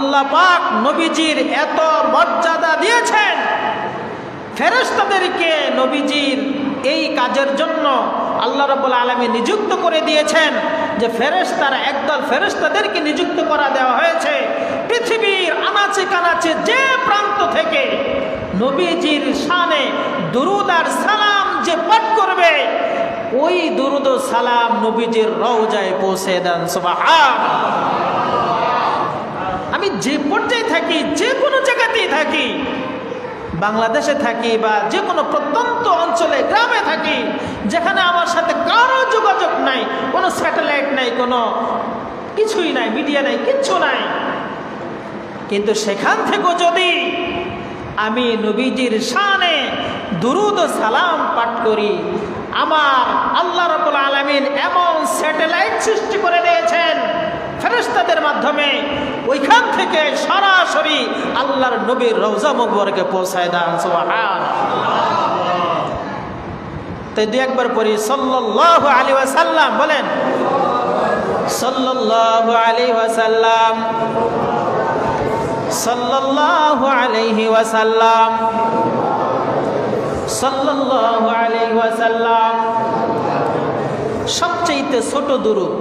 আল্লাহ পাক নবীজির এত মর্যাদা দিয়েছেন। ফেরেশতাদেরকে নবীজির এই কাজের জন্য আল্লাহ রব্বুল আলমী নিযুক্ত করে দিয়েছেন যে ফেরেশতারা একদল ফেরেশতাদেরকে নিযুক্ত করা দেওয়া হয়েছে। পৃথিবীর আনাচে কানাচে যে প্রান্ত থেকে নবীজির শানে দুরুদ আর সালাম যে পাঠ করবে, ওই দুরুদ সালাম নবীজির রওজায় পৌঁছে দেন সুবহান আমি যে পর্যায়ে থাকি, যে কোনো জায়গাতেই থাকি, বাংলাদেশে থাকি বা যে কোনো প্রত্যন্ত অঞ্চলে, গ্রামে থাকি, যেখানে আমার সাথে কারও যোগাযোগ নাই, কোনো স্যাটেলাইট নাই, কোনো কিছুই নাই, মিডিয়া নাই, কিচ্ছু নাই। কিন্তু সেখান থেকেও যদি আমি নবীজির শানে দুরুদ সালাম পাঠ করি, আমার আল্লাহ রবুল আলমিন এমন স্যাটেলাইট সৃষ্টি করে দিয়েছেন ফেরেস্তাদের মাধ্যমে। ওইখান থেকে সরাসরি আল্লাহর নবীর রওজা মুবরকে পৌঁছায় দান, সুবহান। তাই দু একবার পড়ি, সাল্লাল্লাহু আলাইহি ওয়াসাল্লাম, বলেন, সাল্লাল্লাহু আলাইহি ওয়াসাল্লাম, সাল্লাল্লাহু আলাইহি ওয়াসাল্লাম, সাল্লাল্লাহু আলাইহি ওয়াসাল্লাম সবচেয়ে ছোট দুরুদ।